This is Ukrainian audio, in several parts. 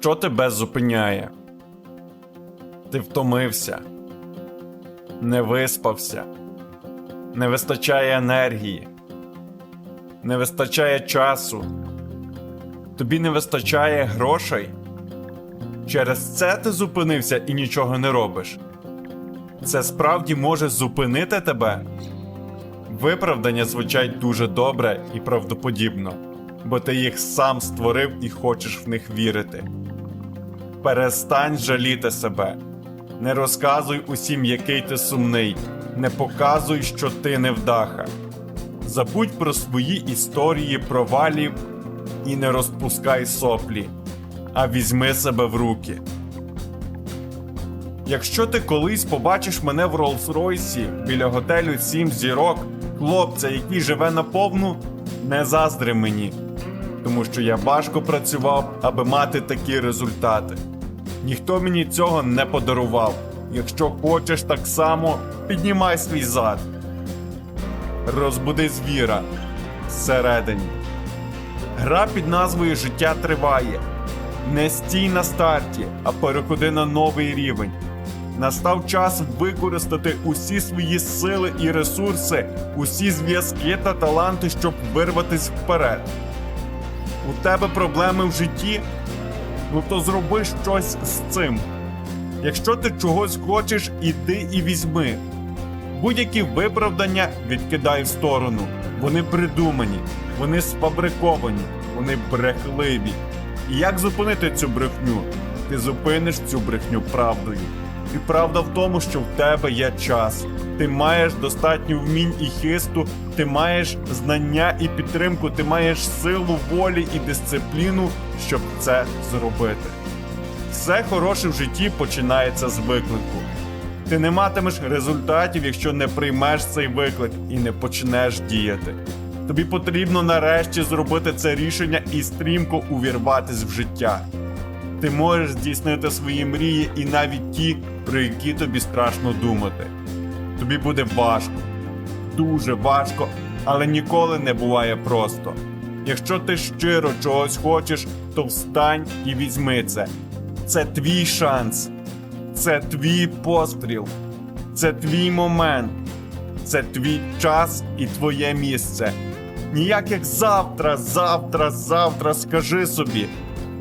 Що тебе зупиняє? Ти втомився, не виспався, не вистачає енергії, не вистачає часу, тобі не вистачає грошей. Через це ти зупинився і нічого не робиш. Це справді може зупинити тебе. Виправдання звучать дуже добре і правдоподібно, бо ти їх сам створив і хочеш в них вірити. Перестань жаліти себе. Не розказуй усім, який ти сумний. Не показуй, що ти невдаха. Забудь про свої історії провалів і не розпускай соплі, а візьми себе в руки. Якщо ти колись побачиш мене в Роллс-Ройсі біля готелю Сім зірок, хлопця, який живе наповну, не заздри мені, тому що я важко працював, аби мати такі результати. Ніхто мені цього не подарував. Якщо хочеш так само, піднімай свій зад. Розбуди звіра всередині. Гра під назвою Життя триває. Не стій на старті, а переходи на новий рівень. Настав час використати усі свої сили і ресурси, усі зв'язки та таланти, щоб вирватися вперед. У тебе проблеми в житті? Ну то зроби щось з цим. Якщо ти чогось хочеш, іди і візьми. Будь-які виправдання відкидай в сторону. Вони придумані, вони сфабриковані, вони брехливі. І як зупинити цю брехню? Ти зупиниш цю брехню правдою. І правда в тому, що в тебе є час. Ти маєш достатньо вмінь і хисту, ти маєш знання і підтримку, ти маєш силу волі і дисципліну, щоб це зробити. Все хороше в житті починається з виклику. Ти не матимеш результатів, якщо не приймеш цей виклик і не почнеш діяти. Тобі потрібно нарешті зробити це рішення і стрімко увірватись в життя. Ти можеш здійснити свої мрії і навіть ті, про які тобі страшно думати. Тобі буде важко, дуже важко, але ніколи не буває просто. Якщо ти щиро чогось хочеш, то встань і візьми це. Це твій шанс, це твій постріл, це твій момент, це твій час і твоє місце. Ніяких завтра, завтра, завтра скажи собі.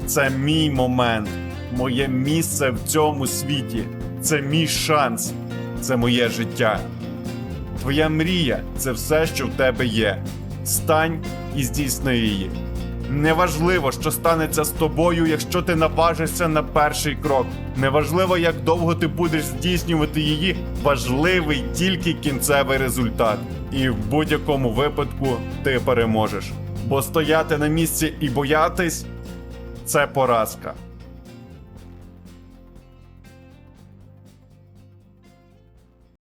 Це мій момент, моє місце в цьому світі, це мій шанс, це моє життя. Твоя мрія це все, що в тебе є. Стань і здійсни її. Неважливо, що станеться з тобою, якщо ти наважишся на перший крок. Неважливо, як довго ти будеш здійснювати її, важливий тільки кінцевий результат. І в будь-якому випадку ти переможеш. Бо стояти на місці і боятись це поразка.